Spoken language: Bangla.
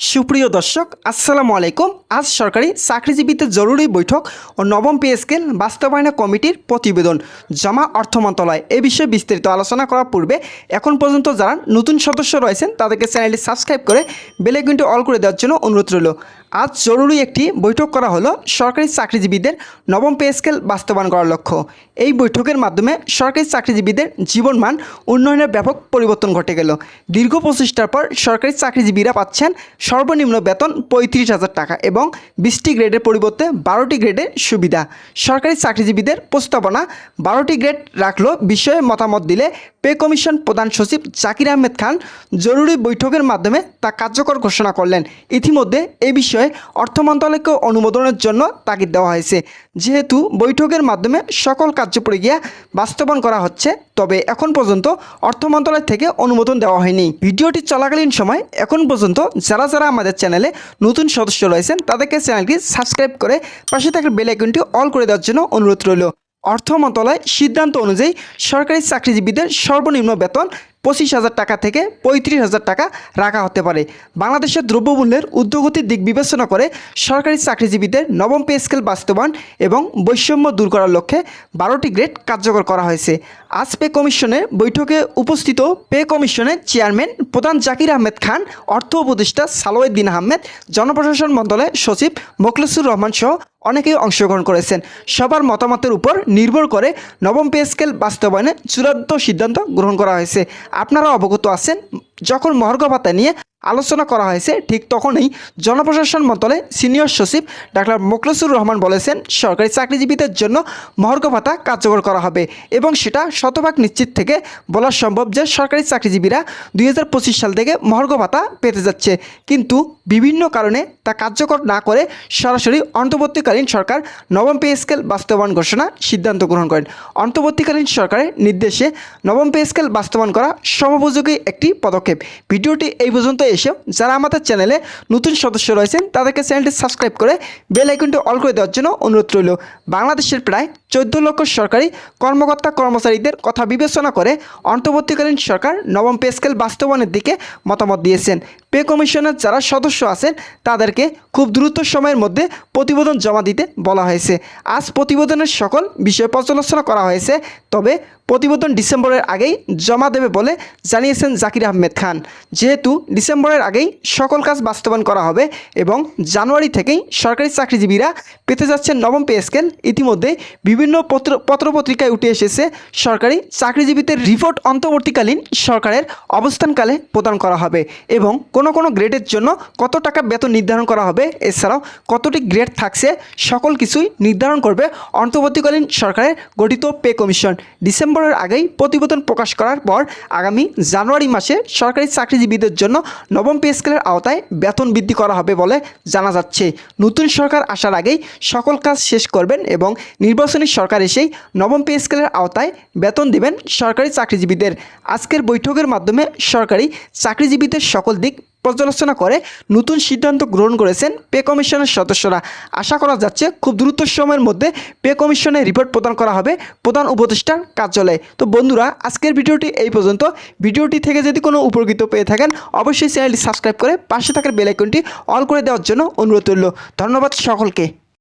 সুপ্রিয় দর্শক, আসসালামু আলাইকুম। আজ সরকারি চাকরিজীবীদের জরুরি বৈঠক ও নবম পে স্কেল বাস্তবায়ন কমিটির প্রতিবেদন। জমা অর্থ মন্ত্রণালয় এ বিষয়ে বিস্তারিত আলোচনা করার পূর্বে এখন পর্যন্ত যারা নতুন সদস্য রয়েছেন, তাদেরকে চ্যানেলটি সাবস্ক্রাইব করে বেলাইকনটি অল করে দেওয়ার জন্য অনুরোধ রইল। আজ জরুরি একটি বৈঠক করা হলো সরকারি চাকরিজীবীদের নবম পে স্কেল বাস্তবায়ন করার লক্ষ্য। এই বৈঠকের মাধ্যমে সরকারি চাকরিজীবীদের জীবনমান উন্নয়নের ব্যাপক পরিবর্তন ঘটে গেল। দীর্ঘ প্রচেষ্টার পর সরকারি চাকরিজীবীরা পাচ্ছেন সর্বনিম্ন বেতন পঁয়ত্রিশ হাজার টাকা এবং বিশটি গ্রেডের পরিবর্তে বারোটি গ্রেডের সুবিধা। সরকারি চাকরিজীবীদের প্রস্তাবনা, বারোটি গ্রেড রাখল বিষয়ে মতামত দিলে পে কমিশন প্রধান সচিব জাকির আহমেদ খান জরুরি বৈঠকের মাধ্যমে তা কার্যকর ঘোষণা করলেন। ইতিমধ্যে এই বিষয়ে অর্থ মন্ত্রণালয়কে অনুমোদনের জন্য তাগিদ দেওয়া হয়েছে। যেহেতু বৈঠকের মাধ্যমে সকল কার্যপ্রক্রিয়া বাস্তবায়ন করা হচ্ছে, তবে এখন পর্যন্ত অর্থ মন্ত্রণালয় থেকে অনুমোদন দেওয়া হয়নি। ভিডিওটি চলাকালীন সময় এখন পর্যন্ত যারা যারা আমাদের চ্যানেলে নতুন সদস্য রয়েছেন, তাদেরকে চ্যানেলটি সাবস্ক্রাইব করে পাশে থাকা বেল আইকনটি অল করে দেওয়ার জন্য অনুরোধ রইল। অর্থ মন্ত্রণালয় সিদ্ধান্ত অনুযায়ী সরকারি চাকরিজীবীদের সর্বনিম্ন বেতন পঁচিশ হাজার টাকা থেকে পঁয়ত্রিশ হাজার টাকা রাখা হতে পারে। বাংলাদেশের দ্রব্যমূল্যের ঊর্ধ্বগতির দিক বিবেচনা করে সরকারি চাকরিজীবীদের নবম পে স্কেল বাস্তবায়ন এবং বৈষম্য দূর করার লক্ষ্যে বারোটি গ্রেড কার্যকর করা হয়েছে। আজ পে কমিশনের বৈঠকে উপস্থিত পে কমিশনের চেয়ারম্যান প্রধান জাকির আহমেদ খান, অর্থ উপদেষ্টা সালোয়েদ্দিন আহমেদ, জনপ্রশাসন মন্ত্রণালয়ের সচিব মোখলেসুর রহমান সহ অনেকেই অংশগ্রহণ করেছেন। সবার মতামতের উপর নির্ভর করে নবম পে স্কেল বাস্তবায়নে চূড়ান্ত সিদ্ধান্ত গ্রহণ করা হয়েছে। আপনারা অবগত আছেন, যখন মহর্ঘ ভাতা নিয়ে আলোচনা করা হয়েছে, ঠিক তখনই জনপ্রশাসন মন্ত্রণালয়ে সিনিয়র সচিব ডাক্তার মোখলেসুর রহমান বলেছেন, সরকারি চাকরিজীবীদের জন্য মহর্ঘ ভাতা কার্যকর করা হবে এবং সেটা শতভাগ নিশ্চিত থেকে বলা সম্ভব যে সরকারি চাকরিজীবীরা দুই হাজার পঁচিশ সাল থেকে মহর্ঘ ভাতা পেতে যাচ্ছে। কিন্তু বিভিন্ন কারণে তা কার্যকর না করে সরাসরি অন্তর্বর্তীকালীন সরকার নবম পে স্কেল বাস্তবায়ন ঘোষণা সিদ্ধান্ত গ্রহণ করেন। অন্তর্বর্তীকালীন সরকারের নির্দেশে নবম পে স্কেল বাস্তবায়ন করা সমপযোগী একটি পদক্ষেপ। ভিডিওটি এই পর্যন্ত এসেও যারা আমাদের চ্যানেলে নতুন সদস্য রয়েছেন, তাদেরকে চ্যানেলটি সাবস্ক্রাইব করে বেল আইকনটি অল করে দেওয়ার জন্য অনুরোধ রইল। বাংলাদেশের প্রায় চোদ্দ লক্ষ সরকারি কর্মকর্তা কর্মচারীদের কথা বিবেচনা করে অন্তর্বর্তীকালীন সরকার নবম পে স্কেল বাস্তবায়নের দিকে মতামত দিয়েছেন। পে কমিশনের যারা সদস্য আছেন, তাদেরকে খুব দ্রুত সময়ের মধ্যে প্রতিবেদন জমা দিতে বলা হয়েছে। আজ প্রতিবেদনের সকল বিষয় পর্যালোচনা করা হয়েছে, তবে প্রতিবেদন ডিসেম্বরের আগেই জমা দেবে বলে জানিয়েছেন জাকির আহমেদ খান। যেহেতু ডিসেম্বরের আগেই সকল কাজ বাস্তবায়ন করা হবে এবং জানুয়ারি থেকেই সরকারি চাকরিজীবীরা পেতে যাচ্ছেন নবম পে স্কেল ইতিমধ্যে বিভিন্ন পত্র, পত্রপত্রিকায় উঠে এসেছে সরকারি চাকরিজীবীদের রিপোর্ট অন্তর্বর্তীকালীন সরকারের অবস্থানকালে প্রদান করা হবে এবং কোনো কোনো গ্রেডের জন্য কত টাকা বেতন নির্ধারণ করা হবে, এছাড়াও কতটি গ্রেড থাকছে সকল কিছুই নির্ধারণ করবে অন্তর্বর্তীকালীন সরকারের গঠিত পে কমিশন। ডিসেম্বরের আগেই প্রতিবেদন প্রকাশ করার পর আগামী জানুয়ারি মাসে সরকারি চাকরিজীবীদের জন্য নবম পে স্কেলের আওতায় বেতন বৃদ্ধি করা হবে বলে জানা যাচ্ছে। নতুন সরকার আসার আগেই সকল কাজ শেষ করবেন এবং নির্বাচনী সরকার এসেই নবম পে স্কেলের আওতায় বেতন দেবেন সরকারি চাকরিজীবীদের। আজকের বৈঠকের মাধ্যমে সরকারি চাকরিজীবীদের সকল দিক পর্যালোচনা করে নতুন সিদ্ধান্ত গ্রহণ করেছেন পে কমিশনের সদস্যরা। আশা করা যাচ্ছে খুব দ্রুত সময়ের মধ্যে পে কমিশনের রিপোর্ট প্রদান করা হবে প্রধান উপদেষ্টার কার্যালয়ে। তো বন্ধুরা, আজকের ভিডিওটি এই পর্যন্ত। ভিডিওটি থেকে যদি কোনো উপকৃত পেয়ে থাকেন, অবশ্যই চ্যানেলটি সাবস্ক্রাইব করে পাশে থাকার বেলাইকনটি অল করে দেওয়ার জন্য অনুরোধ রইল। ধন্যবাদ সকলকে।